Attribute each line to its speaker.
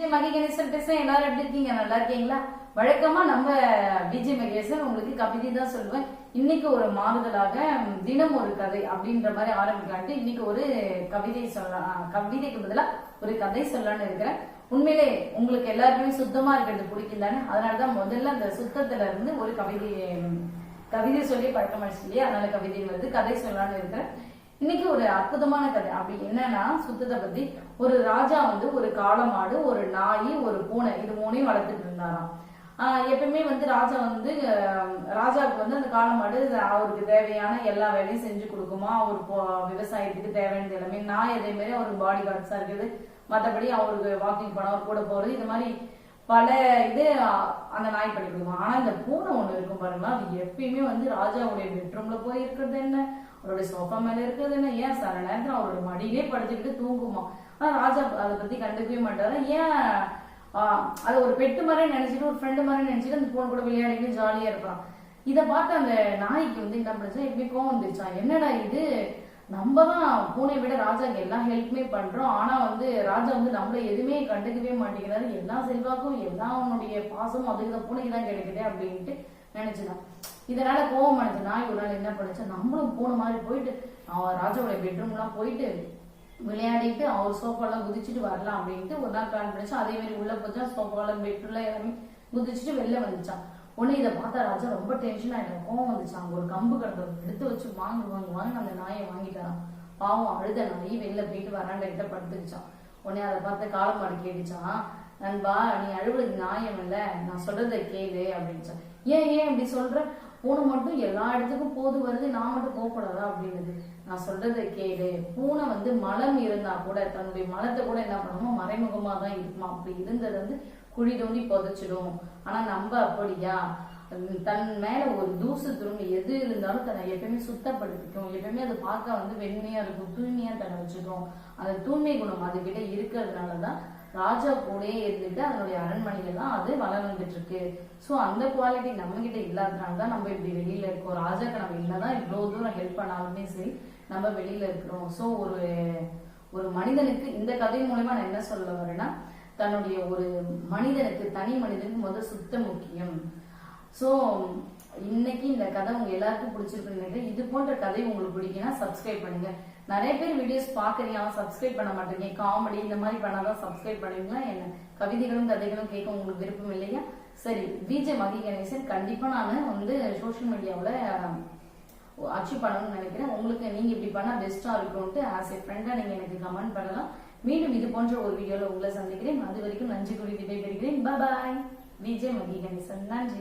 Speaker 1: DJ மகி கணேசன் பேசுறேன் இருக்கீங்க நல்லா இருக்கீங்களா வழக்கமா நம்ம டிஜே மகேசன் உங்களுக்கு கவிதை தான் சொல்லுவேன் இன்னைக்கு ஒரு மாறுதலாக தினம் ஒரு கதை அப்படின்ற மாதிரி ஆரம்பிக்கான்ட்டு இன்னைக்கு ஒரு கவிதை சொல்ல கவிதைக்கு பதிலாக ஒரு கதை சொல்லலான்னு இருக்கிறேன் உண்மையிலே உங்களுக்கு எல்லாருக்குமே சுத்தமா இருக்கிறது பிடிக்கும் அதனாலதான் முதல்ல அந்த சுத்தத்துல இருந்து ஒரு கவிதை கவிதை சொல்லி பழக்கம் இல்லையா அதனால கவிதை வந்து கதை சொல்லலான்னு இருக்கிறேன் இன்னைக்கு ஒரு அற்புதமான கதை அப்படி என்னன்னா சுத்தத்தை பத்தி ஒரு ராஜா வந்து ஒரு காலமாடு ஒரு நாய் ஒரு பூனை இது மூணையும் வளர்த்துட்டு இருந்தாராம் ஆஹ் எப்பயுமே வந்து ராஜா வந்து ராஜாவுக்கு வந்து அந்த காலமாடு அவருக்கு தேவையான எல்லா வேலையும் செஞ்சு கொடுக்குமா அவர் விவசாயத்துக்கு தேவையானது எல்லாமே நாய் அதே மாதிரி அவரு பாடி கார்ட்ஸா இருக்குது மற்றபடி அவருக்கு வாக்கிங் பண்ண அவர் கூட போறது இந்த மாதிரி பல இது அந்த நாய் பண்ணி கொடுக்கும் ஆனா இந்த பூனை ஒண்ணு இருக்கும் பாருங்களா அது எப்பயுமே வந்து ராஜாவுடைய பெட்ரூம்ல போய் இருக்கிறது என்ன அவருடைய சோஃபா மேல இருக்கிறது என்ன ஏன் சில நேரத்துல அவரோட மடியிலே படுத்துக்கிட்டு தூங்குமா ஆனா ராஜா அதை பத்தி கண்டுக்கவே மாட்டாரா ஏன் அது ஒரு பெட்டு மாதிரி நினைச்சிட்டு ஒரு ஃப்ரெண்டு மாதிரி நினைச்சிட்டு அந்த போன் கூட விளையாடிட்டு ஜாலியா இருப்பான் இதை பார்த்து அந்த நாய்க்கு வந்து என்ன பண்ணுச்சா எப்படி கோவம் வந்துருச்சான் என்னடா இது நம்ம தான் பூனை விட ராஜா எல்லா ஹெல்ப்புமே பண்றோம் ஆனா வந்து ராஜா வந்து நம்மள எதுவுமே கண்டுக்கவே மாட்டேங்கிறாரு எல்லா செல்வாக்கும் எல்லா அவனுடைய பாசமும் அதுக்கு தான் பூனைக்கு தான் கிடைக்குது அப்படின்ட்டு நினைச்சுதான் இதனால கோவம் அடைஞ்சு நாய் ஒரு நாள் என்ன பண்ணுச்சு நம்மளும் போன மாதிரி போயிட்டு ராஜாவோட எல்லாம் போயிட்டு விளையாடிட்டு அவர் சோஃபாலாம் குதிச்சுட்டு வரலாம் அப்படின்ட்டு ஒரு நாள் பிளான் பண்ணிச்சா அதே மாதிரி உள்ள போச்சா சோஃபாலாம் பெட்ரூம்ல எல்லாமே குதிச்சுட்டு வெளில வந்துச்சான் உடனே இதை பார்த்தா ராஜா ரொம்ப டென்ஷன் ஆயிடும் கோவம் வந்துச்சான் ஒரு கம்பு கட்டுறது எடுத்து வச்சு வாங்க வாங்க வாங்கி அந்த நாயை வாங்கிட்டாராம் பாவம் அழுத நாய் வெளில போயிட்டு வராண்ட கிட்ட படுத்துருச்சான் உடனே அதை பார்த்து காலமாடு கேட்டுச்சான் நண்பா நீ அழுவது நியாயம் இல்லை நான் சொல்றதை கேளு அப்படின்ச்சான் ஏன் ஏன் இப்படி சொல்ற பூனை மட்டும் எல்லா இடத்துக்கும் போது வருது நான் மட்டும் போகக்கூடாதா அப்படின்னு நான் சொல்றதை கேளு பூனை வந்து மலம் இருந்தா கூட தன்னுடைய மலத்தை கூட என்ன பண்ணுமோ மறைமுகமா தான் இருக்குமா அப்படி இருந்தது வந்து குழி தோண்டி புதைச்சிடும் ஆனா நம்ம அப்படியா தன் மேல ஒரு தூசு துரும்பு எது இருந்தாலும் தன்னை எப்பயுமே சுத்தப்படுத்திக்கும் எப்பயுமே அதை பார்க்க வந்து வெண்மையா இருக்கும் தூய்மையா தன்னை வச்சுக்கும் அந்த தூய்மை குணம் அதுகிட்ட இருக்கிறதுனாலதான் ராஜா கூடயே இருந்துட்டு அதனுடைய அரண்மனையில தான் அது வளர்ந்துட்டு இருக்கு ஸோ அந்த குவாலிட்டி நம்ம கிட்ட இல்லாதனால தான் நம்ம இப்படி வெளியில இருக்கோம் ராஜாக்கு நம்ம என்னதான் இவ்வளவு தூரம் ஹெல்ப் பண்ணாலுமே சரி நம்ம வெளியில இருக்கிறோம் ஸோ ஒரு ஒரு மனிதனுக்கு இந்த கதை மூலயமா நான் என்ன சொல்ல வரேன்னா தன்னுடைய ஒரு மனிதனுக்கு தனி மனிதனுக்கு முதல் சுத்தம் முக்கியம் ஸோ இன்னைக்கு இந்த கதை உங்க எல்லாருக்கும் பிடிச்சிருக்குன்னு இது போன்ற கதை உங்களுக்கு பிடிக்குன்னா சப்ஸ்கிரைப் பண்ணுங்க நிறைய பேர் வீடியோஸ் பாக்குறீங்க அவன் சப்ஸ்கிரைப் பண்ண மாட்டேங்க காமெடி இந்த மாதிரி பண்ணாதான் சப்ஸ்கிரைப் பண்ணுவீங்களா என்ன கவிதைகளும் கதைகளும் கேட்க உங்களுக்கு விருப்பம் இல்லையா சரி பிஜே மகி கணேசன் கண்டிப்பா நான் வந்து சோசியல் மீடியாவில் அச்சீவ் பண்ணணும்னு நினைக்கிறேன் உங்களுக்கு நீங்க இப்படி பண்ணா பெஸ்டா இருக்கும்ட்டு ஆஸ் ஏ ஃப்ரெண்டா நீங்க எனக்கு கமெண்ட் பண்ணலாம் மீண்டும் இது போன்ற ஒரு வீடியோல உங்களை சந்திக்கிறேன் அது வரைக்கும் நன்றி கூறி விடைபெறுகிறேன் பாய் விஜய் மகி கணேசன் நன்றி